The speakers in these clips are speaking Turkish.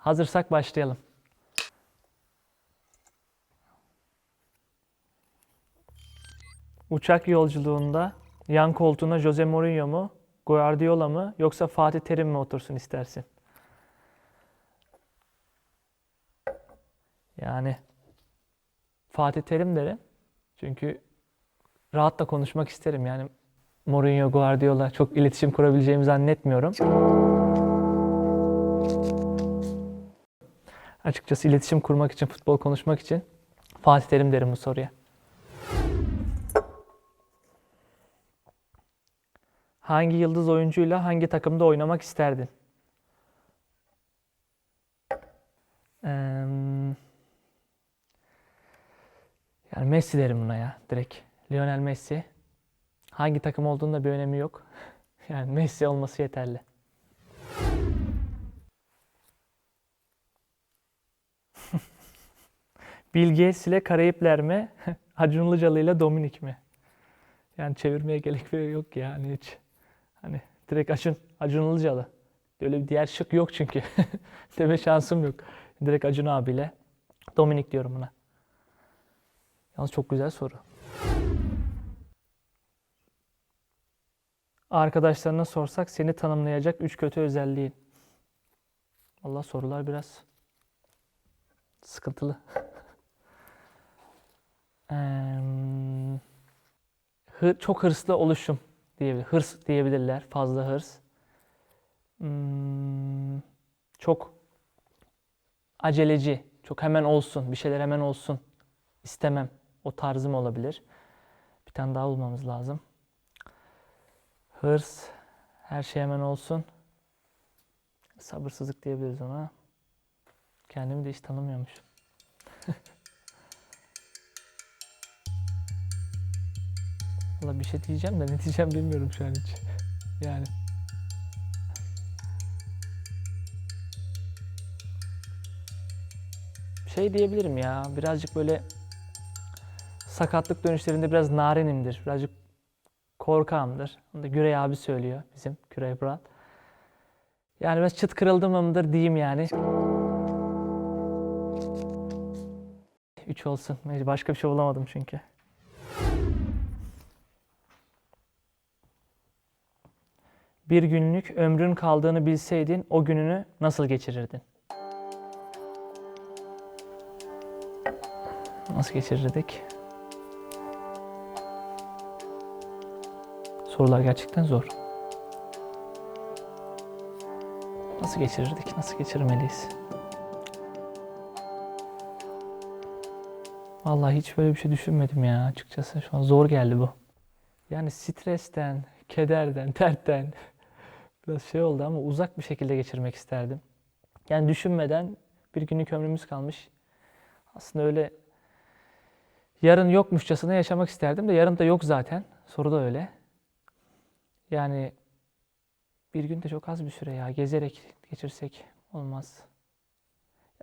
Hazırsak başlayalım. Uçak yolculuğunda yan koltuğuna Jose Mourinho mu, Guardiola mı yoksa Fatih Terim mi otursun istersin? Yani Fatih Terim derim. Çünkü rahat da konuşmak isterim. Yani Mourinho, Guardiola çok iletişim kurabileceğimi zannetmiyorum. Açıkçası iletişim kurmak için, futbol konuşmak için Fatih Terim derim bu soruya. Hangi yıldız oyuncuyla hangi takımda oynamak isterdin? Yani Messi derim buna ya direkt. Lionel Messi. Hangi takım olduğunda da bir önemi yok. Yani Messi olması yeterli. Bill Gates ile Karayipler mi? Acun Ilıcalı ile Dominik mi? Yani çevirmeye gerek yok ya hani hiç. Hani direkt Acun, Acun Ilıcalı. Öyle bir diğer şık yok çünkü. Deme şansım yok. Direkt Acun abiyle Dominik diyorum buna. Yalnız çok güzel soru. Arkadaşlarına sorsak seni tanımlayacak üç kötü özelliğin. Allah sorular biraz sıkıntılı. Hı- çok hırslı oluşum diyebilir. Hırs diyebilirler. Fazla hırs. Hmm, çok aceleci. Çok hemen olsun. Bir şeyler hemen olsun. istemem. O tarzım olabilir. Bir tane daha bulmamız lazım. Hırs. Her şey hemen olsun. Sabırsızlık diyebiliriz ona. Kendimi de hiç tanımıyormuşum. Valla bir şey diyeceğim de ne diyeceğim bilmiyorum şu an hiç. Yani. Şey diyebilirim ya birazcık böyle sakatlık dönüşlerinde biraz narinimdir. Birazcık korkağımdır. Onu da Gürey abi söylüyor bizim Gürey Burak. Yani biraz çıt kırıldım mıdır diyeyim yani. Üç olsun. Başka bir şey bulamadım çünkü. Bir günlük ömrün kaldığını bilseydin o gününü nasıl geçirirdin? Nasıl geçirirdik? Sorular gerçekten zor. Nasıl geçirirdik? Nasıl geçirmeliyiz? Vallahi hiç böyle bir şey düşünmedim ya açıkçası. Şu an zor geldi bu. Yani stresten, kederden, dertten biraz şey oldu ama uzak bir şekilde geçirmek isterdim. Yani düşünmeden bir günlük ömrümüz kalmış. Aslında öyle yarın yokmuşçasına yaşamak isterdim de yarın da yok zaten. Soru da öyle. Yani bir gün de çok az bir süre ya. Gezerek geçirsek olmaz.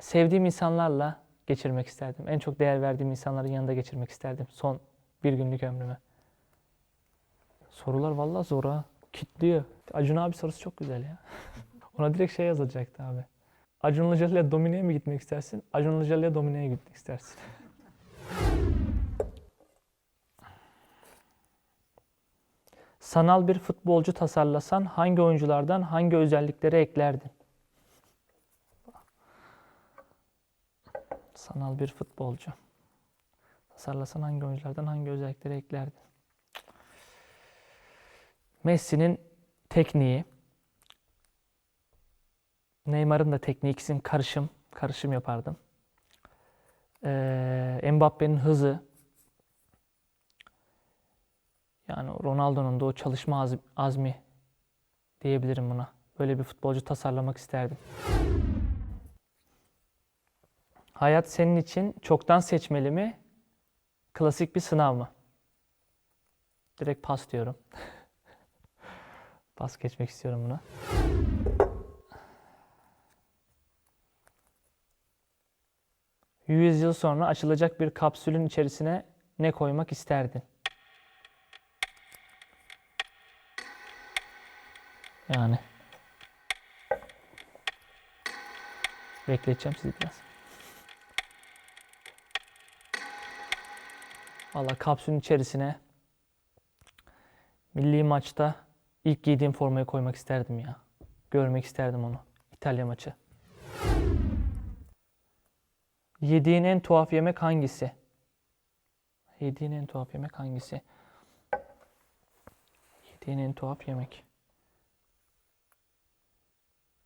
Sevdiğim insanlarla geçirmek isterdim. En çok değer verdiğim insanların yanında geçirmek isterdim. Son bir günlük ömrümü. Sorular vallahi zor ha. Kitliyor. Acun abi sorusu çok güzel ya. Ona direkt şey yazacaktı abi. Acun Ilıcalı'ya Domine'ye mi gitmek istersin? Acun Ilıcalı'ya Domine'ye gitmek istersin. Sanal bir futbolcu tasarlasan hangi oyunculardan hangi özellikleri eklerdin? Sanal bir futbolcu. Tasarlasan hangi oyunculardan hangi özellikleri eklerdin? Messi'nin tekniği, Neymar'ın da tekniği ikisinin karışım, karışım yapardım. Ee, Mbappe'nin hızı, yani Ronaldo'nun da o çalışma az- azmi diyebilirim buna. Böyle bir futbolcu tasarlamak isterdim. Hayat senin için çoktan seçmeli mi? Klasik bir sınav mı? Direkt pas diyorum. pas geçmek istiyorum buna. Yüz yıl sonra açılacak bir kapsülün içerisine ne koymak isterdin? Yani. Bekleteceğim sizi biraz. Valla kapsülün içerisine milli maçta ilk giydiğim formayı koymak isterdim ya. Görmek isterdim onu. İtalya maçı. Yediğin en tuhaf yemek hangisi? Yediğin en tuhaf yemek hangisi? Yediğin en tuhaf yemek.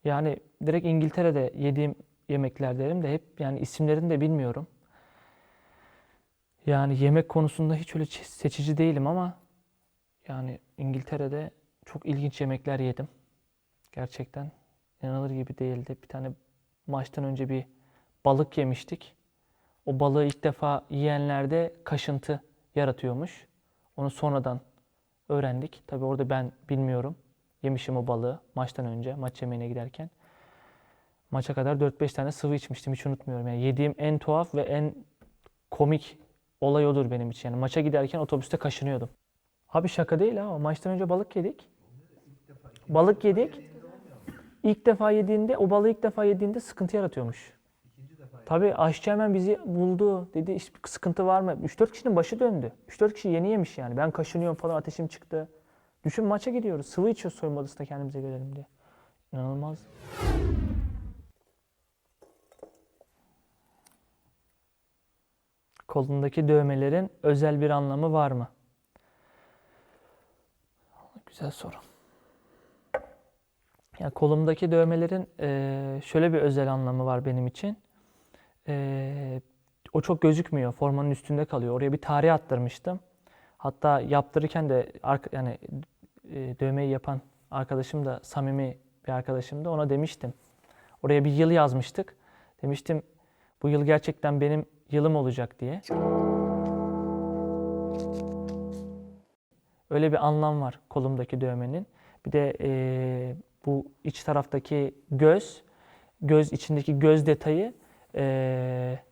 Yani direkt İngiltere'de yediğim yemekler derim de hep yani isimlerini de bilmiyorum. Yani yemek konusunda hiç öyle seçici değilim ama yani İngiltere'de çok ilginç yemekler yedim. Gerçekten inanılır gibi değildi. Bir tane maçtan önce bir balık yemiştik. O balığı ilk defa yiyenlerde kaşıntı yaratıyormuş. Onu sonradan öğrendik. Tabii orada ben bilmiyorum. Yemişim o balığı maçtan önce, maç yemeğine giderken. Maça kadar 4-5 tane sıvı içmiştim hiç unutmuyorum. Yani yediğim en tuhaf ve en komik olay odur benim için. Yani maça giderken otobüste kaşınıyordum. Abi şaka değil ha. Maçtan önce balık yedik. Balık yedik. İlk defa yediğinde, o balığı ilk defa yediğinde sıkıntı yaratıyormuş. Tabii aşçı hemen bizi buldu. Dedi sıkıntı var mı? 3-4 kişinin başı döndü. 3-4 kişi yeni yemiş yani. Ben kaşınıyorum falan ateşim çıktı. Düşün maça gidiyoruz. Sıvı içiyoruz soyunma odasında kendimize gelelim diye. İnanılmaz. Kolundaki dövmelerin özel bir anlamı var mı? Güzel soru. Ya kolumdaki dövmelerin eee, şöyle bir özel anlamı var benim için. Eee, o çok gözükmüyor. Formanın üstünde kalıyor. Oraya bir tarih attırmıştım. Hatta yaptırırken de yani e, dövmeyi yapan arkadaşım da samimi bir arkadaşım da ona demiştim. Oraya bir yıl yazmıştık. Demiştim bu yıl gerçekten benim yılım olacak diye. Öyle bir anlam var kolumdaki dövmenin. Bir de eee, bu iç taraftaki göz, göz içindeki göz detayı eee,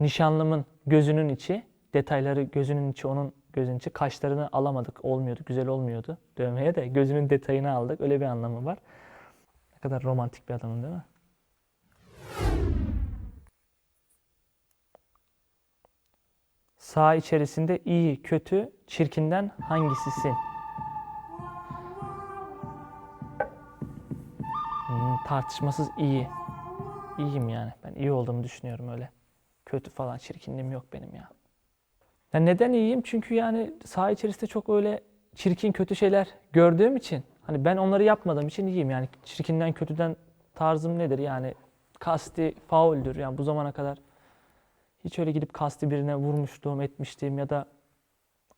nişanlımın gözünün içi, detayları gözünün içi, onun gözünün içi. Kaşlarını alamadık, olmuyordu, güzel olmuyordu dövmeye de. Gözünün detayını aldık, öyle bir anlamı var. Ne kadar romantik bir adamın değil mi? Sağ içerisinde iyi, kötü, çirkinden hangisisin? Tartışmasız iyi. İyiyim yani. Ben iyi olduğumu düşünüyorum öyle. Kötü falan çirkinliğim yok benim ya. Ya neden iyiyim? Çünkü yani saha içerisinde çok öyle çirkin kötü şeyler gördüğüm için hani ben onları yapmadığım için iyiyim. Yani çirkinden kötüden tarzım nedir? Yani kasti fauldür. Yani bu zamana kadar hiç öyle gidip kasti birine vurmuşluğum, etmişliğim ya da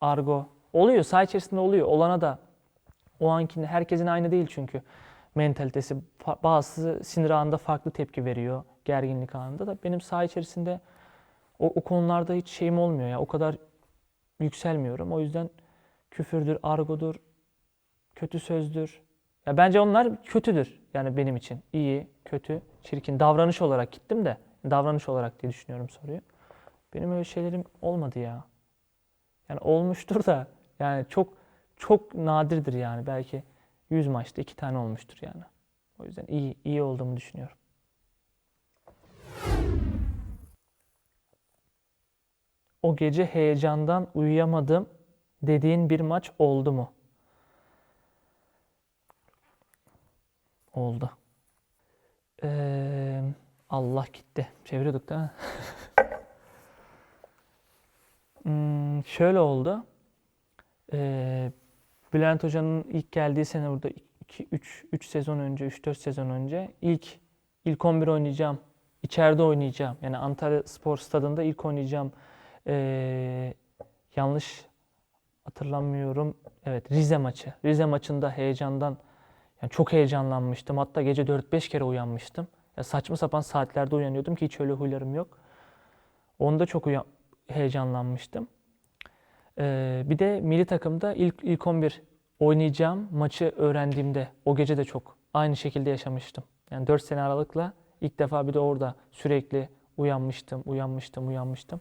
argo oluyor. Saha içerisinde oluyor. Olana da o ankinde herkesin aynı değil çünkü mentalitesi. Bazısı sinir anında farklı tepki veriyor. Gerginlik anında da benim saha içerisinde o, o konularda hiç şeyim olmuyor ya. O kadar yükselmiyorum. O yüzden küfürdür, argodur, kötü sözdür. Ya bence onlar kötüdür yani benim için. İyi, kötü, çirkin. Davranış olarak gittim de davranış olarak diye düşünüyorum soruyu. Benim öyle şeylerim olmadı ya. Yani olmuştur da yani çok çok nadirdir yani. Belki 100 maçta iki tane olmuştur yani. O yüzden iyi iyi olduğumu düşünüyorum. O gece heyecandan uyuyamadım dediğin bir maç oldu mu? Oldu. Ee, Allah gitti. Çeviriyorduk değil mi? Hmm, şöyle oldu. Ee, Bülent Hoca'nın ilk geldiği sene burada 2 3 3 sezon önce, 3-4 sezon önce ilk ilk 11 oynayacağım. İçeride oynayacağım. Yani Antalya Spor Stadında ilk oynayacağım. Ee, yanlış hatırlamıyorum. Evet, Rize maçı. Rize maçında heyecandan yani çok heyecanlanmıştım. Hatta gece 4-5 kere uyanmıştım. Ya saçma sapan saatlerde uyanıyordum ki hiç öyle huylarım yok. Onda çok heyecanlanmıştım. Ee, bir de milli takımda ilk ilk 11 oynayacağım maçı öğrendiğimde o gece de çok aynı şekilde yaşamıştım. Yani 4 sene aralıkla ilk defa bir de orada sürekli uyanmıştım, uyanmıştım, uyanmıştım.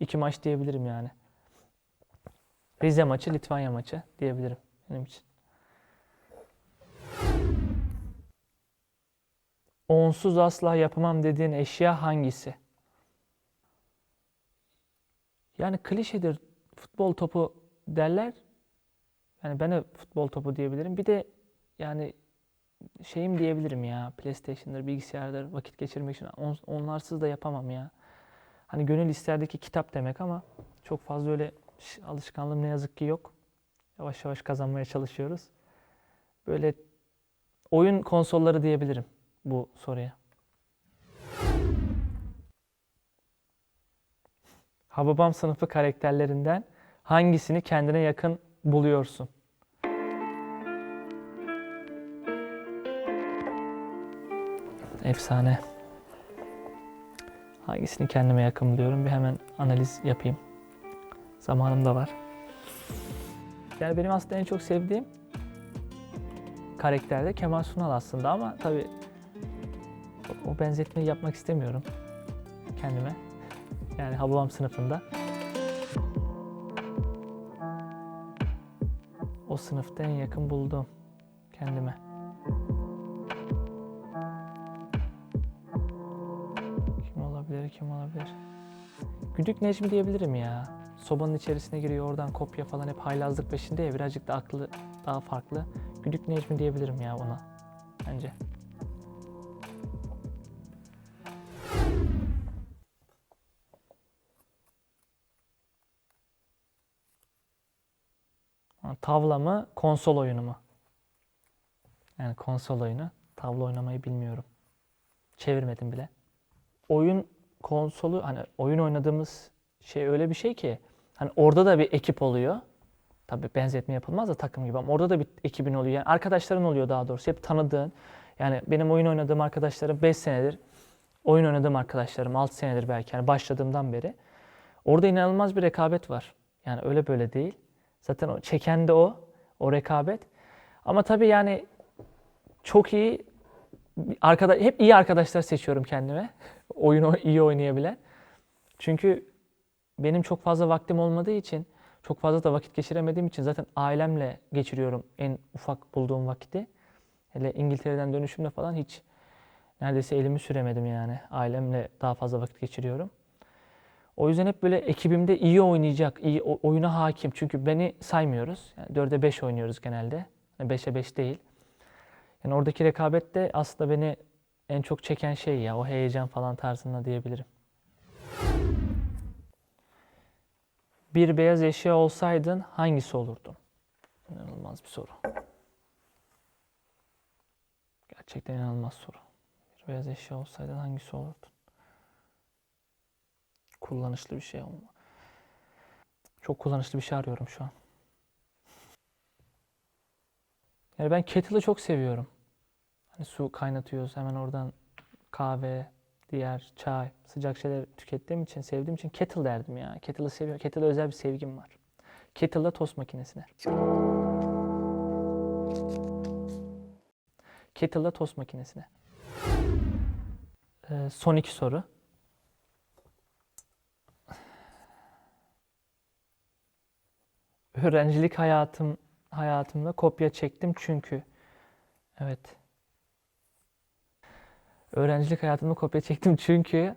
İki maç diyebilirim yani. Rize maçı, Litvanya maçı diyebilirim benim için. onsuz asla yapamam dediğin eşya hangisi? Yani klişedir futbol topu derler. Yani ben de futbol topu diyebilirim. Bir de yani şeyim diyebilirim ya PlayStation'dır, bilgisayardır vakit geçirmek için on- onlarsız da yapamam ya. Hani gönül isterdi ki kitap demek ama çok fazla öyle alışkanlığım ne yazık ki yok. Yavaş yavaş kazanmaya çalışıyoruz. Böyle oyun konsolları diyebilirim bu soruya. Hababam sınıfı karakterlerinden hangisini kendine yakın buluyorsun? Efsane. Hangisini kendime yakın buluyorum? Bir hemen analiz yapayım. Zamanım da var. Yani benim aslında en çok sevdiğim karakter de Kemal Sunal aslında ama tabii o benzetmeyi yapmak istemiyorum kendime. Yani Hababam sınıfında. O sınıfta en yakın buldum kendime. Kim olabilir, kim olabilir? Güdük Necmi diyebilirim ya. Sobanın içerisine giriyor, oradan kopya falan hep haylazlık peşinde ya. Birazcık da aklı daha farklı. Güdük Necmi diyebilirim ya ona. Bence. Ha, Tavla mı, konsol oyunu mu? Yani konsol oyunu. Tavla oynamayı bilmiyorum. Çevirmedim bile. Oyun konsolu hani oyun oynadığımız şey öyle bir şey ki hani orada da bir ekip oluyor. Tabii benzetme yapılmaz da takım gibi ama orada da bir ekibin oluyor. Yani arkadaşların oluyor daha doğrusu. Hep tanıdığın. Yani benim oyun oynadığım arkadaşlarım 5 senedir. Oyun oynadığım arkadaşlarım 6 senedir belki yani başladığımdan beri. Orada inanılmaz bir rekabet var. Yani öyle böyle değil. Zaten o çeken de o. O rekabet. Ama tabii yani çok iyi arkadaş hep iyi arkadaşlar seçiyorum kendime. Oyunu iyi oynayabilen. Çünkü benim çok fazla vaktim olmadığı için, çok fazla da vakit geçiremediğim için zaten ailemle geçiriyorum en ufak bulduğum vakiti. Hele İngiltere'den dönüşümde falan hiç neredeyse elimi süremedim yani. Ailemle daha fazla vakit geçiriyorum. O yüzden hep böyle ekibimde iyi oynayacak, iyi oyuna hakim. Çünkü beni saymıyoruz. Yani 4'e 5 oynuyoruz genelde. Yani 5'e 5 değil. Yani oradaki rekabet de aslında beni en çok çeken şey ya. O heyecan falan tarzında diyebilirim. Bir beyaz eşya olsaydın hangisi olurdun? İnanılmaz bir soru. Gerçekten inanılmaz soru. Bir beyaz eşya olsaydın hangisi olurdun? Kullanışlı bir şey olma. Çok kullanışlı bir şey arıyorum şu an. Yani ben kettle'ı çok seviyorum. Hani su kaynatıyoruz hemen oradan kahve, diğer çay, sıcak şeyler tükettiğim için, sevdiğim için kettle derdim ya. Kettle'ı seviyorum. Kettle'a özel bir sevgim var. Kettle'da tost makinesine. Kettle'da tost makinesine. Ee, son iki soru. Öğrencilik hayatım hayatımda kopya çektim çünkü evet. Öğrencilik hayatımda kopya çektim çünkü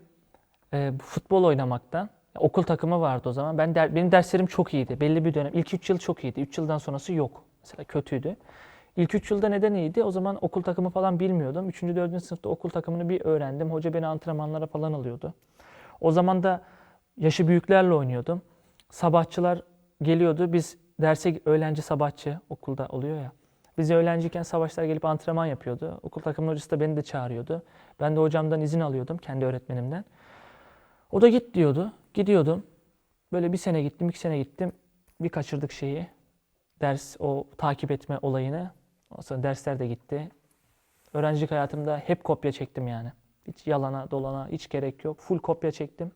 e, futbol oynamaktan okul takımı vardı o zaman. Ben der, benim derslerim çok iyiydi. Belli bir dönem. İlk 3 yıl çok iyiydi. 3 yıldan sonrası yok. Mesela kötüydü. İlk 3 yılda neden iyiydi? O zaman okul takımı falan bilmiyordum. 3. 4. sınıfta okul takımını bir öğrendim. Hoca beni antrenmanlara falan alıyordu. O zaman da yaşı büyüklerle oynuyordum. Sabahçılar geliyordu. Biz derse öğlenci sabahçı okulda oluyor ya. Biz öğlenciyken savaşlar gelip antrenman yapıyordu. Okul takımının hocası da beni de çağırıyordu. Ben de hocamdan izin alıyordum, kendi öğretmenimden. O da git diyordu. Gidiyordum. Böyle bir sene gittim, iki sene gittim. Bir kaçırdık şeyi. Ders, o takip etme olayını. Sonra dersler de gitti. Öğrencilik hayatımda hep kopya çektim yani. Hiç yalana, dolana hiç gerek yok. Full kopya çektim.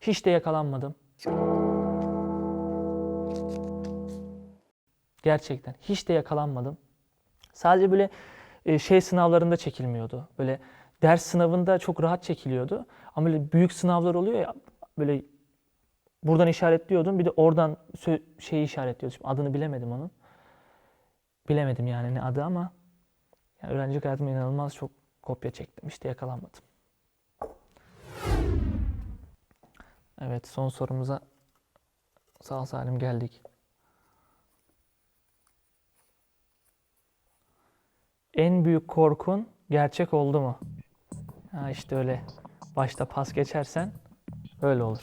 Hiç de yakalanmadım. Gerçekten hiç de yakalanmadım. Sadece böyle e, şey sınavlarında çekilmiyordu. Böyle ders sınavında çok rahat çekiliyordu. Ama böyle büyük sınavlar oluyor ya böyle buradan işaretliyordum. Bir de oradan şeyi işaretliyordum. Şimdi adını bilemedim onun. Bilemedim yani ne adı ama yani öğrencilik hayatımda inanılmaz çok Kopya çektim işte yakalanmadım. Evet son sorumuza sağ salim geldik. En büyük korkun gerçek oldu mu? Ha işte öyle başta pas geçersen öyle olur.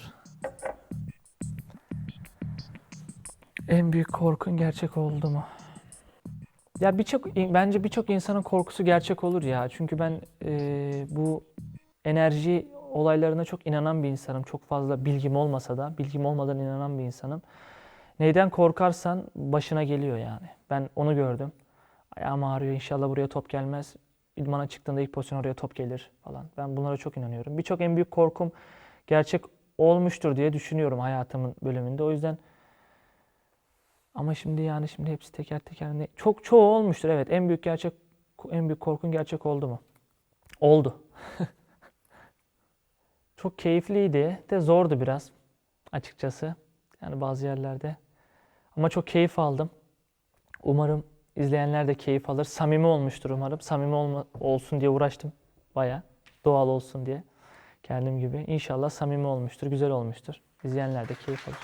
En büyük korkun gerçek oldu mu? Ya birçok bence birçok insanın korkusu gerçek olur ya. Çünkü ben eee, bu enerji olaylarına çok inanan bir insanım. Çok fazla bilgim olmasa da bilgim olmadan inanan bir insanım. Neyden korkarsan başına geliyor yani. Ben onu gördüm. Ayağım ağrıyor inşallah buraya top gelmez. İdmana çıktığında ilk pozisyon oraya top gelir falan. Ben bunlara çok inanıyorum. Birçok en büyük korkum gerçek olmuştur diye düşünüyorum hayatımın bölümünde. O yüzden ama şimdi yani şimdi hepsi teker teker ne çok çoğu olmuştur evet. En büyük gerçek en büyük korkun gerçek oldu mu? Oldu. Çok keyifliydi de zordu biraz açıkçası. Yani bazı yerlerde. Ama çok keyif aldım. Umarım izleyenler de keyif alır. Samimi olmuştur umarım. Samimi olma, olsun diye uğraştım baya. Doğal olsun diye. Kendim gibi. İnşallah samimi olmuştur, güzel olmuştur. İzleyenler de keyif alır.